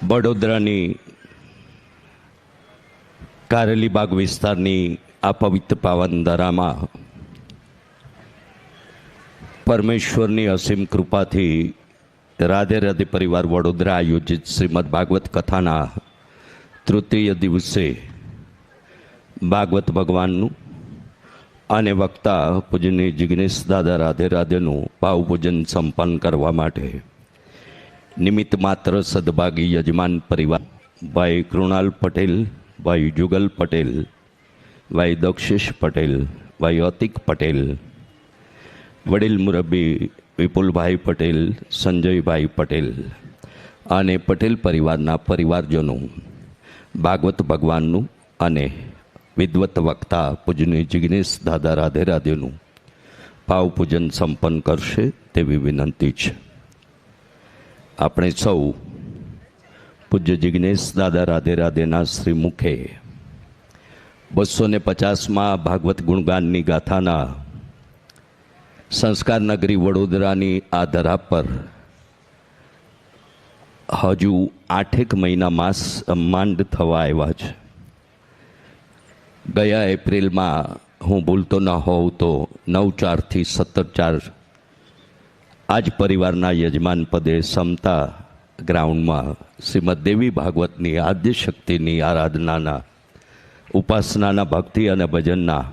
વડોદરાની કારેલીબાગ વિસ્તારની આ પવિત્ર પાવન દરામાં પરમેશ્વરની અસીમ કૃપાથી રાધે રાધે પરિવાર વડોદરા આયોજિત શ્રીમદ ભાગવત કથાના તૃતીય દિવસે ભાગવત ભગવાનનું અને વક્તા પૂજની જિગ્નેશ દાદા રાધે રાધેનું ભાવપૂજન સંપન્ન કરવા માટે નિમિત્ત માત્ર સદભાગી યજમાન પરિવાર, ભાઈ કૃણાલ પટેલ, ભાઈ જુગલ પટેલ, ભાઈ દક્ષેશ પટેલ, ભાઈ અતિક પટેલ, વડીલ મુરબ્બી વિપુલભાઈ પટેલ, સંજયભાઈ પટેલ અને પટેલ પરિવારના પરિવારજનો ભાગવત ભગવાનનું અને વિદવત વક્તા પૂજની જિગ્નેશ દાદા રાધે રાધેનું ભાવપૂજન સંપન્ન કરશે તેવી વિનંતી છે આપણે સૌ પૂજ્ય જિગ્નેશ દાદા રાધે રાધેના શ્રી મુખે બસો ને પચાસમાં ભાગવત ગુણગાનની ગાથાના સંસ્કાર નગરી વડોદરાની આ ધરા પર હજુ આઠેક મહિના માસ માંડ થવા આવ્યા છે ગયા એપ્રિલમાં હું ભૂલતો ન હોઉં તો નવ ચારથી સત્તર ચાર આ જ પરિવારના યજમાન પદે સમતા ગ્રાઉન્ડમાં શ્રીમદ દેવી ભાગવતની આદ્ય શક્તિની આરાધનાના, ઉપાસનાના ભક્તિ અને ભજનના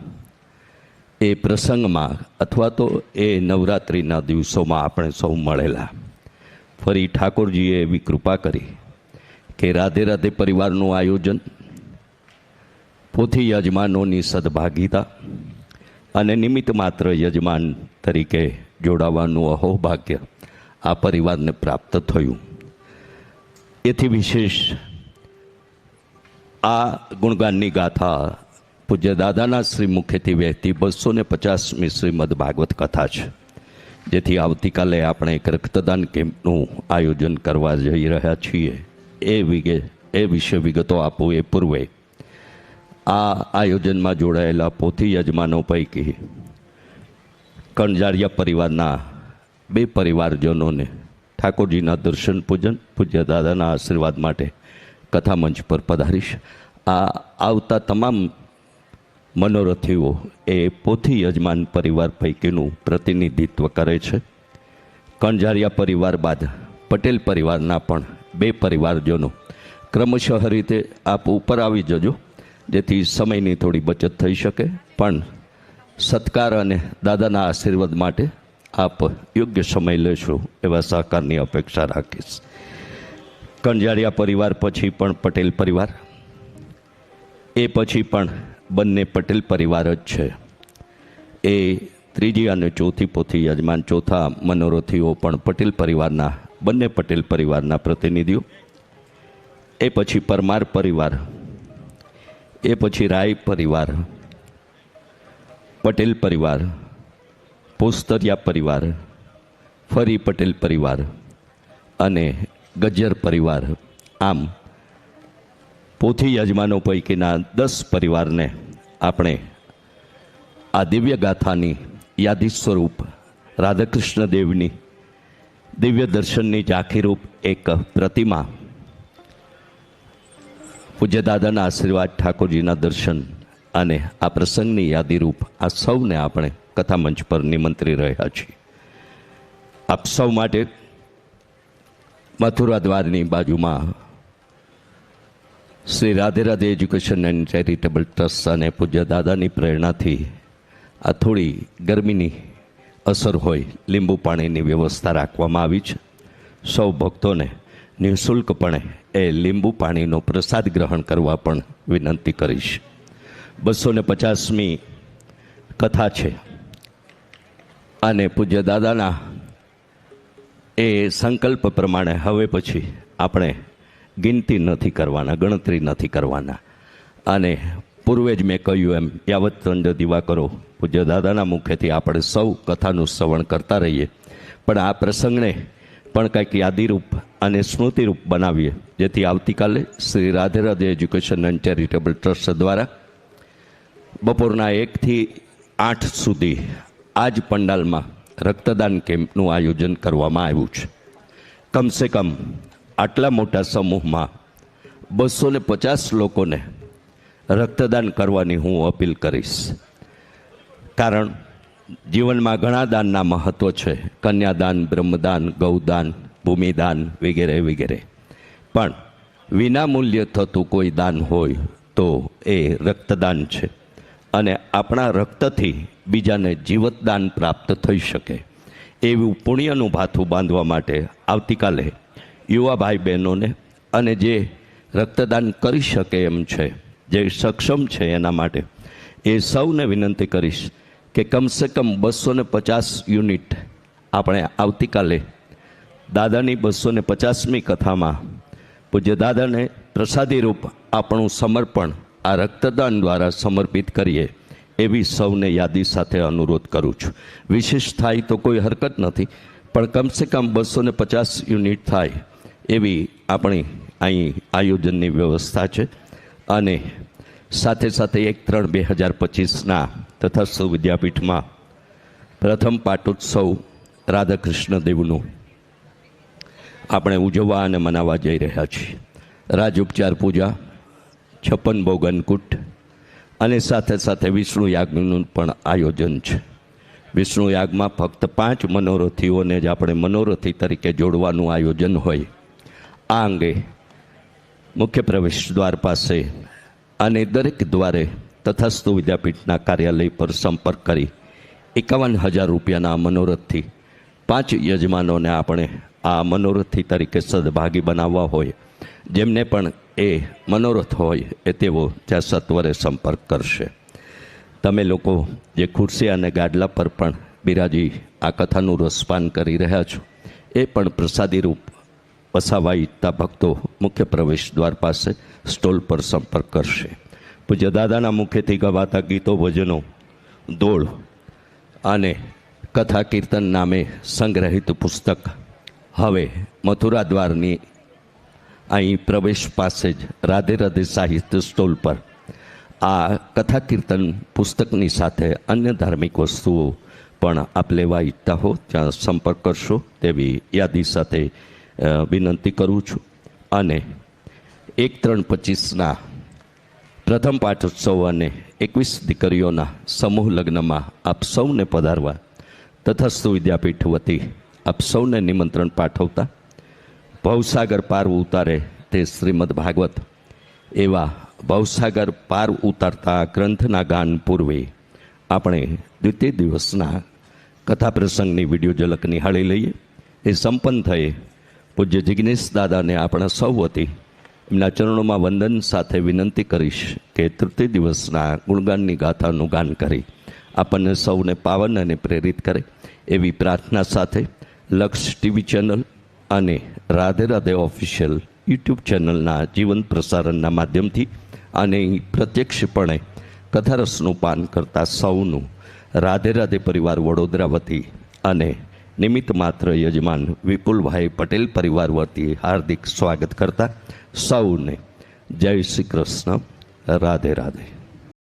એ પ્રસંગમાં અથવા તો એ નવરાત્રિના દિવસોમાં આપણે સૌ મળેલા. ફરી ઠાકોરજીએ એવી કૃપા કરી કે રાધે રાધે પરિવારનું આયોજન પોથી યજમાનોની સદભાગીતા અને નિમિત્ત માત્ર યજમાન તરીકે જોડાવાનું અહોભાગ્ય આ પરિવારને પ્રાપ્ત થયું. એથી વિશેષ આ ગુણગાનની ગાથા પૂજ્ય દાદાના શ્રી મુખેથી વહેતી બસો ને પચાસમી શ્રીમદ ભાગવત કથા છે, જેથી આવતીકાલે આપણે એક રક્તદાન કેમ્પનું આયોજન કરવા જઈ રહ્યા છીએ. એ વિગે એ વિશે વિગતો આપું એ પૂર્વે આ આયોજનમાં જોડાયેલા પોથી યજમાનો પૈકી કણજારિયા પરિવારના બે પરિવારજનોને ઠાકોરજીના દર્શન પૂજન, પૂજ્ય દાદાના આશીર્વાદ માટે કથા મંચ પર પધારીશ. આ આવતા તમામ મનોરથીઓ એ પોથી યજમાન પરિવાર પૈકીનું પ્રતિનિધિત્વ કરે છે. કણજારિયા પરિવાર બાદ પટેલ પરિવારના પણ બે પરિવારજનો ક્રમશઃ રીતે આપ ઉપર આવી જજો. જેથી સમયની થોડી બચત થઈ શકે. પણ સત્કાર અને દાદાના આશીર્વાદ માટે આપ યોગ્ય સમય લેશો એવા સહકારની અપેક્ષા રાખીશ. કણજારિયા પરિવાર પછી પણ પટેલ પરિવાર. એ પછી પણ બંને પટેલ પરિવાર જ છે. એ ત્રીજી અને ચોથી પોથી યજમાન ચોથા મનોરથીઓ પણ પટેલ પરિવારના, બંને પટેલ પરિવારના પ્રતિનિધિઓ. એ પછી પરમાર પરિવાર. એ પછી રાય પરિવાર, પટેલ પરિવાર, પોસ્તરિયા પરિવાર, ફરી પટેલ પરિવાર અને ગજ્જર પરિવાર, આમ પોથી યજમાનો પૈકીના દસ પરિવારને આપણે આ દિવ્ય ગાથાની યાદી સ્વરૂપ રાધાકૃષ્ણ દેવની દિવ્ય દર્શનની ઝાંખીરૂપ એક પ્રતિમા પૂજ્ય દાદાના આશીર્વાદ ઠાકોરજીના દર્શન અને આ પ્રસંગની યાદીરૂપ આ સૌને આપણે કથા મંચ પર નિમંત્રી રહ્યા છીએ. આપ સૌ માટે મથુરા દ્વારની બાજુમાં Shri Radhe Radhe education and charitable trust અને પૂજ્ય દાદાની પ્રેરણાથી આ થોડી ગરમીની અસર હોય, લીંબુ પાણીની વ્યવસ્થા રાખવામાં આવી છે. સૌ ભક્તોને નિઃશુલ્કપણે એ લીંબુ પાણીનો પ્રસાદ ગ્રહણ કરવા પણ વિનંતી કરીશ. બસો ને પચાસમી કથા છે. અને પૂજ્ય દાદાના એ સંકલ્પ પ્રમાણે હવે પછી આપણે ગિનતી નથી કરવાના, ગણતરી નથી કરવાના. અને પૂર્વે જ મેં કહ્યું એમ, યાવત દંડ દીવા કરો. પૂજ્ય દાદાના મુખેથી આપણે સૌ કથાનું શ્રવણ કરતા રહીએ. પણ આ પ્રસંગને પણ કંઈક યાદીરૂપ અને સ્મૃતિરૂપ બનાવીએ. જેથી આવતીકાલે Shri Radhe Radhe education and charitable trust દ્વારા બપોરના એકથી આઠ સુધી આ જ પંડાલમાં રક્તદાન કેમ્પનું આયોજન કરવામાં આવ્યું છે. કમસે કમ આટલા મોટા સમૂહમાં બસો ને પચાસ લોકોને રક્તદાન કરવાની હું અપીલ કરીશ. કારણ જીવનમાં ઘણા દાનના મહત્વ છે. કન્યાદાન, બ્રહ્મદાન, ગૌદાન, ભૂમિદાન વગેરે વગેરે. પણ વિના મૂલ્ય થતું કોઈ દાન હોય તો એ રક્તદાન છે અને આપણા રક્તથી બીજાને જીવતદાન પ્રાપ્ત થઈ શકે. એવું પુણ્યનું ભાથું બાંધવા માટે આવતીકાલે યુવા ભાઈ બહેનોને અને જે રક્તદાન કરી શકે એમ છે, જે સક્ષમ છે એના માટે એ સૌને વિનંતી કરીશ કે કમસે કમ બસો ને પચાસ યુનિટ આપણે આવતીકાલે દાદાની બસો ને પચાસમી કથામાં પૂજ્ય દાદાને પ્રસાદી રૂપ આપણું સમર્પણ આ રક્તદાન દ્વારા સમર્પિત કરીએ એવી સૌને યાદી સાથે અનુરોધ કરું છું. વિશેષ થાય તો કોઈ હરકત નથી, પણ કમસે કમ બસો ને પચાસ યુનિટ થાય એવી આપણી અહીં આયોજનની વ્યવસ્થા છે. અને સાથે સાથે એક ત્રણ બે હજાર પચીસના તથસ્થ વિદ્યાપીઠમાં પ્રથમ પાટોત્સવ રાધાકૃષ્ણ દેવનું આપણે ઉજવવા અને મનાવવા જઈ રહ્યા છીએ. રાજ ઉપચાર પૂજા, છપ્પન ભોગનકૂટ અને સાથે સાથે વિષ્ણુ યાગનું પણ આયોજન છે. વિષ્ણુ યાગમાં ફક્ત પાંચ મનોરથીઓને જ આપણે મનોરથી તરીકે જોડવાનું આયોજન હોય. આ અંગે મુખ્ય પ્રવેશ દ્વાર પાસે અને દરેક દ્વારે તથાસ્તુ વિદ્યાપીઠના કાર્યાલય પર સંપર્ક કરી એકાવન હજાર રૂપિયાના મનોરથથી પાંચ યજમાનોને આપણે આ મનોરથી તરીકે સદભાગી બનાવવા હોય. જેમને પણ એ મનોરથ હોય એ તેઓ ત્યાં સત્વરે સંપર્ક કરશે. તમે લોકો જે ખુરશી અને ગાડલા પર પણ બિરાજી આ કથાનું રસપાન કરી રહ્યા છો, એ પણ પ્રસાદી રૂપ વસાવા ઈચ્છતા ભક્તો મુખ્ય પ્રવેશ દ્વાર પાસે સ્ટોલ પર સંપર્ક કરશે. પૂજ્ય દાદાના મુખેથી ગવાતા ગીતો ભજનો દોડ અને કથા કીર્તન નામે સંગ્રહિત પુસ્તક. હવે મથુરા દ્વારની અહીં પ્રવેશ પાસે જ રાધે રાધે સાહિત્ય સ્ટોલ પર આ કથા કીર્તન પુસ્તકની સાથે અન્ય ધાર્મિક વસ્તુઓ પણ આપ લેવા ઈચ્છતા હો, ત્યાં સંપર્ક કરશો તેવી યાદી સાથે વિનંતી કરું છું. અને એક ત્રણ પચીસના પ્રથમ પાઠોત્સવ અને એકવીસ દીકરીઓના સમૂહ લગ્નમાં આપ સૌને પધારવા તથસ્તુ વિદ્યાપીઠ વતી આપ સૌને નિમંત્રણ પાઠવતા ભવસાગર પાર ઉતારે તે શ્રીમદ ભાગવત. એવા ભવસાગર પાર ઉતારતા ગ્રંથના ગાન પૂર્વે આપણે દ્વિતીય દિવસના કથા પ્રસંગની વીડિયો ઝલક નિહાળી લઈએ. એ સંપન્ન થયે પૂજ્ય જિગ્નેશ દાદાને આપણા સૌ વતી એમના ચરણોમાં વંદન સાથે વિનંતી કરીશ કે તૃતીય દિવસના ગુણગાનની ગાથાનું ગાન કરી આપણને સૌને પાવન અને પ્રેરિત કરે એવી પ્રાર્થના સાથે લક્ષ ટીવી ચેનલ અને રાધે રાધે ઓફિશિયલ યુટ્યુબ ચેનલના જીવન પ્રસારણના માધ્યમથી અને પ્રત્યક્ષપણે કથારસનું પાન કરતા સૌનું રાધે રાધે પરિવાર વડોદરા વતી અને નિમિત્ત માત્ર યજમાન વિપુલભાઈ પટેલ પરિવાર વતી હાર્દિક સ્વાગત કરતા સૌને જય શ્રી કૃષ્ણ. રાધે રાધે.